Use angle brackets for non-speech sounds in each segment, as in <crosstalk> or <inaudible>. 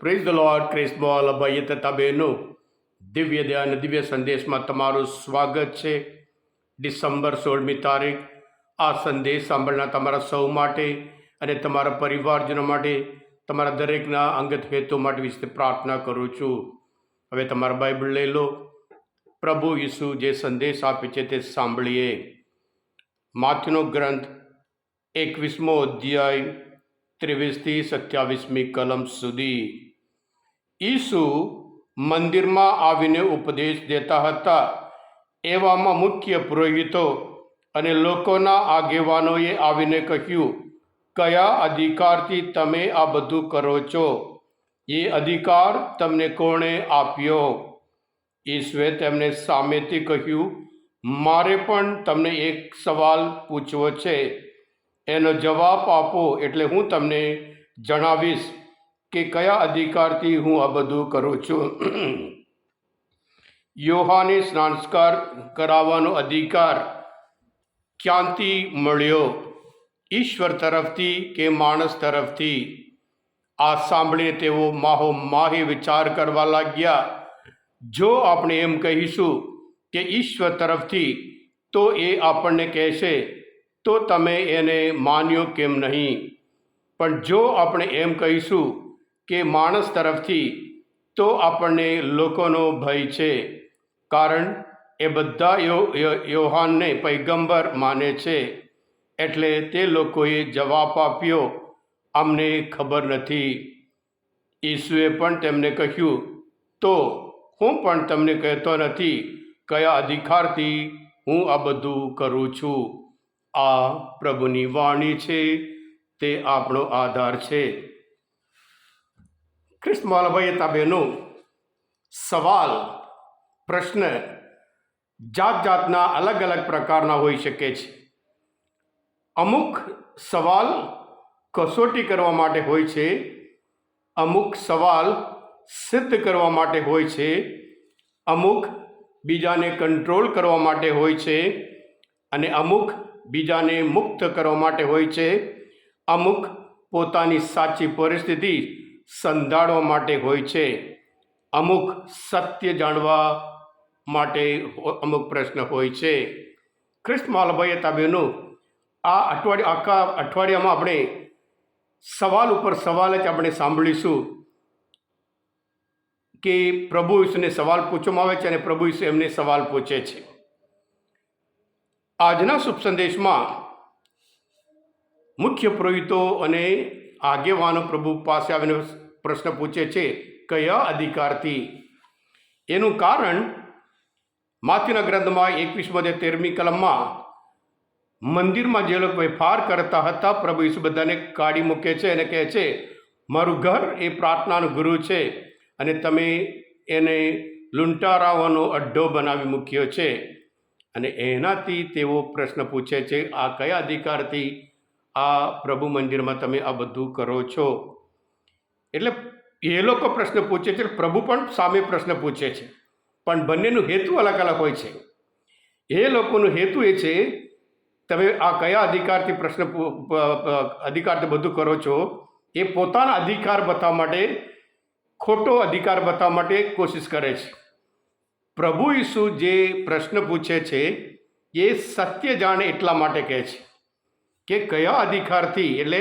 Praise the lord ક્રિસ્મોલ ભાઈ તથા બહેનો દિવ્ય ધ્યાન દિવ્ય સંદેશમાં તમારું સ્વાગત છે ડિસેમ્બર સોળમી તારીખ. આ સંદેશ સાંભળનાર તમારા સૌ માટે અને તમારા પરિવારજનો માટે, તમારા દરેકના અંગત હેતુ માટે વિશે પ્રાર્થના કરું છું. હવે તમારા બાઇબલ લઈ લો. પ્રભુ ઈસુ જે સંદેશ આપે છે તે સાંભળીએ. માથનો ગ્રંથ એકવીસમો અધ્યાય ત્રેવીસથી સત્યાવીસમી કલમ સુધી. ઈસુ મંદિરમાં આવીને ઉપદેશ દેતા હતા. એવામાં મુખ્ય પુરોહિતો અને લોકોના આગેવાનોએ આવીને કહ્યું, કયા અધિકારથી તમે આ બધું કરો છો? એ અધિકાર તમને કોણે આપ્યો? ઈશ્વે તેમને સામેથી કહ્યું, મારે પણ તમને એક સવાલ પૂછવો છે. એનો જવાબ આપો એટલે હું તમને જણાવીશ કે કયા અધિકારથી હું આ બધું કરું છું. <clears throat> યોહાને સ્નાનસ્કાર કરાવવાનો અધિકાર ક્યાંથી મળ્યો? ઈશ્વર તરફથી કે માણસ તરફથી? આ સાંભળીને તેઓ માહો માહી વિચાર કરવા લાગ્યા. જો આપણે એમ કહીશું કે ઈશ્વર તરફથી, તો એ આપણને કહેશે તો તમે એને માન્યો કેમ નહીં? પણ જો આપણે એમ કહીશું કે માણસ તરફથી, તો આપણને લોકોનો ભય છે. કારણ એ બધા યોહાનને પૈગંબર માને છે. એટલે તે લોકોએ જવાબ આપ્યો, અમને ખબર નથી. ઈસુએ પણ તેમને કહ્યું, તો હું પણ તમને કહેતો નથી કયા અધિકારથી હું આ બધું કરું છું? આ પ્રભુની વાણી છે, તે આપણો આધાર છે. ખ્રિસ્ત માલભાઈ તાબેનો સવાલ, પ્રશ્ન જાત જાતના અલગ અલગ પ્રકારના હોઈ શકે છે. અમુક સવાલ કસોટી કરવા માટે હોય છે, અમુક સવાલ સિદ્ધ કરવા માટે હોય છે, અમુક બીજાને કંટ્રોલ કરવા માટે હોય છે, અને અમુક બીજાને મુક્ત કરવા માટે હોય છે. અમુક પોતાની સાચી પરિસ્થિતિ સંધાડવા માટે હોય છે. અમુક સત્ય જાણવા માટે અમુક પ્રશ્ન હોય છે. ખ્રિસ્ત માલભાઈએ તાબેનું આ અઠવાડિયા, આખા અઠવાડિયામાં આપણે સવાલ ઉપર સવાલ જ આપણે સાંભળીશું કે પ્રભુ ઈસુને સવાલ પૂછવામાં આવે છે અને પ્રભુ ઈસુ એમને સવાલ પૂછે છે. આજના શુભ સંદેશમાં મુખ્ય પુરોહિતો અને આગેવાનો પ્રભુ પાસે આવીને પ્રશ્ન પૂછે છે, કયા અધિકારથી? એનું કારણ માથ્યુના ગ્રંથમાં એકવીસમાં તેરમી કલમમાં, મંદિરમાં જે લોકો વેપાર કરતા હતા, પ્રભુ ઈસુ બધાને કાઢી મૂકે છે અને કહે છે, મારું ઘર એ પ્રાર્થનાનું ગુરુ છે અને તમે એને લૂંટારાવાનો અડ્ડો બનાવી મૂક્યો છે. અને એનાથી તેઓ પ્રશ્ન પૂછે છે, આ કયા અધિકારથી આ પ્રભુ મંદિરમાં તમે આ બધું કરો છો? એટલે એ લોકો પ્રશ્ન પૂછે છે પ્રભુ પણ સામે પ્રશ્ન પૂછે છે. પણ બંનેનું હેતુ અલગ અલગ હોય છે. એ લોકોનું હેતુ એ છે, તમે આ કયા અધિકારથી પ્રશ્ન અધિકારથી બધું કરો છો? એ પોતાના અધિકાર બતાવવા માટે, ખોટો અધિકાર બતાવવા માટે કોશિશ કરે છે. પ્રભુ ઈસુ જે પ્રશ્ન પૂછે છે, એ સત્ય જાણે એટલા માટે કહે છે કે કયા અધિકારથી, એટલે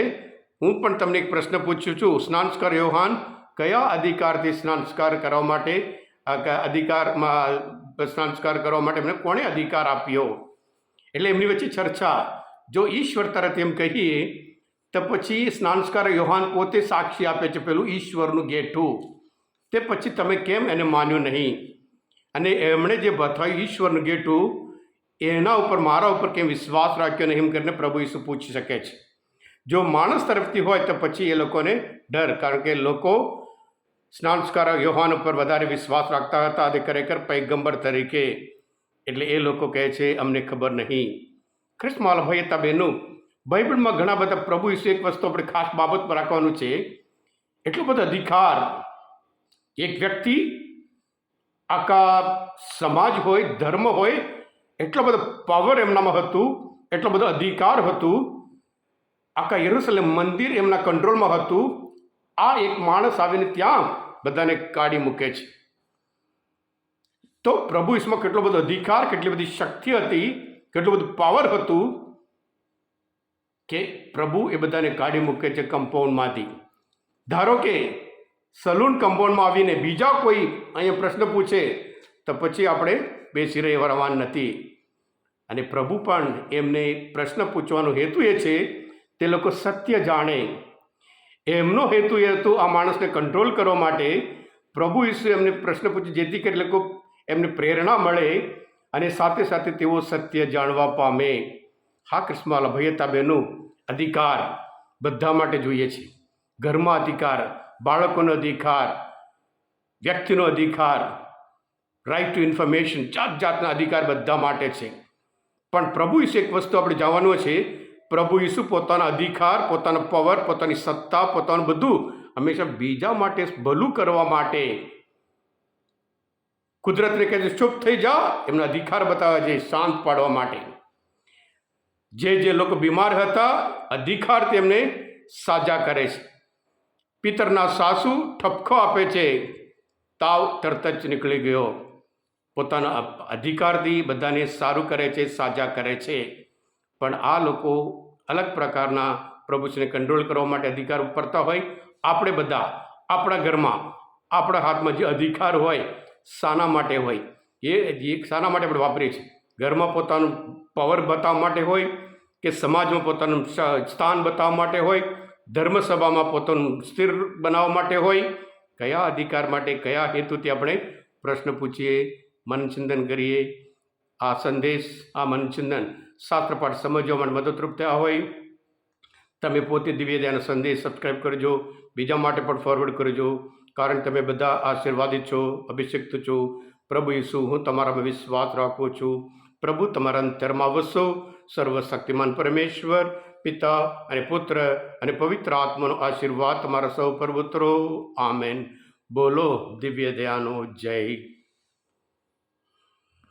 હું પણ તમને એક પ્રશ્ન પૂછું છું. સ્નાનસ્કાર યોહાન, કયા અધિકારથી સ્નાનસ્કાર કરવા માટે અધિકારમાં સ્નાનસ્કાર કરવા માટે એમને કોણે અધિકાર આપ્યો? એટલે એમની વચ્ચે ચર્ચા. જો ઈશ્વર તરત એમ કહીએ, તો પછી સ્નાનસ્કાર યોહાન પોતે સાક્ષી આપે છે પેલું ઈશ્વરનું ગેઠું. તે પછી તમે કેમ એને માન્યું નહીં? અને એમણે જે બતાવ્યું ઈશ્વરનું ગેટું, એના ઉપર, મારા ઉપર કેમ વિશ્વાસ રાખ્યો નહીં એમ કરીને પ્રભુ ઈસુ પૂછી શકે છે. જો માણસ તરફથી હોય તો પછી એ લોકોને ડર, કારણ કે લોકો સ્નાનસ્કાર યોહાન ઉપર વધારે વિશ્વાસ રાખતા હતા અને ખરેખર પૈગંબર તરીકે. એટલે એ લોકો કહે છે, અમને ખબર નહીં. ખ્રિસ્ત માલભાઈ હતા બહેનું, બાઇબલમાં ઘણા બધા પ્રભુ ઈસુ એક વસ્તુ આપણે ખાસ બાબત પર રાખવાનું છે. એટલો બધો અધિકાર એક વ્યક્તિ આખા સમાજ હોય, ધર્મ હોય, એટલો બધો પાવર એમનામાં હતું, એટલો બધો અધિકાર હતું. આખા યરુસલેમ મંદિર એમના કંટ્રોલમાં હતું. આ એક માણસ આવીને ત્યાં બધાને કાઢી મૂકે છે. તો પ્રભુ ઈસમાં કેટલો બધો અધિકાર, કેટલી બધી શક્તિ હતી, કેટલું બધું પાવર હતું કે પ્રભુ એ બધાને કાઢી મૂકે છે કમ્પાઉન્ડમાંથી ધારો કે સલૂન કમ્પાઉન્ડમાં આવીને બીજા કોઈ અહીંયા પ્રશ્ન પૂછે, તો પછી આપણે બેસી રહેવા નથી. અને પ્રભુ પણ એમને પ્રશ્ન પૂછવાનો હેતુ એ છે, તે લોકો સત્ય જાણે. એમનો હેતુ એ હતો આ માણસને કંટ્રોલ કરવા માટે પ્રભુ ઈસુ એમને પ્રશ્ન પૂછ્યો જેથી કરી લોકો એમને પ્રેરણા મળે અને સાથે સાથે તેઓ સત્ય જાણવા પામે. હા કૃષ્ણવાલા ભૈયતા બહેનો, અધિકાર બધા માટે જોઈએ છે. ઘરમાં અધિકાર બાળકોનો અધિકાર, વ્યક્તિનો અધિકાર રાઇટ ટુ ઇન્ફોર્મેશન જાત જાતના અધિકાર બધા માટે છે. પણ પ્રભુ ઈસુ એક વસ્તુ આપણે જાણવાનું છે, પ્રભુ ઈસુ પોતાના અધિકાર, પોતાનો પાવર પોતાની સત્તા, પોતાનું બધું હંમેશા બીજા માટે ભલું કરવા માટે. કુદરતને કહે છે, ચૂપ થઈ જાઓ એમના અધિકાર બતાવે છે, શાંત પાડવા માટે. જે જે લોકો બીમાર હતા, અધિકાર તેમને સાજા કરે છે. પિતરના સાસુ ઠપકો આપે છે. તાવ તરત જ નીકળી ગયો. પોતાના અધિકારથી બધાને સારું કરે છે, સાજા કરે છે. પણ આ લોકો અલગ પ્રકારના પ્રભુશ્રીને કંટ્રોલ કરવા માટે અધિકાર ઉપરતા હોય. આપણે બધા, આપણા ઘરમાં, આપણા હાથમાં જે અધિકાર હોય, શાના માટે હોય. એ એક શાના માટે આપણે વાપરીએ છીએ. ઘરમાં પોતાનું પાવર બતાવવા માટે હોય કે સમાજમાં પોતાનું સ્થાન બતાવવા માટે હોય. ધર્મસભામાં પોતાનું સ્થિર બનાવવા માટે હોય, કયા અધિકાર માટે, કયા હેતુથી આપણે પ્રશ્ન પૂછીએ મનચિંતન કરીએ, આ સંદેશ, આ મનચિંતન શાસ્ત્રપાઠ સમજવા માટે મદદરૂપ થયા હોય, તમે પોતે દિવ્ય ધ્યાન સંદેશ સબસ્ક્રાઈબ કરજો, બીજા માટે પણ ફોરવર્ડ કરજો, કારણ તમે બધા આશીર્વાદિત છો, અભિષિક્ત છો. પ્રભુ ઈસુ, હું તમારામાં વિશ્વાસ રાખું છું. પ્રભુ, તમારા અંતરમાં વસો. સર્વશક્તિમાન પરમેશ્વર પિતા અને પુત્ર અને પવિત્ર આત્માનો આશીર્વાદ તમારા સૌ પર ઉતરો આમેન. બોલો દિવ્ય દયાનો જય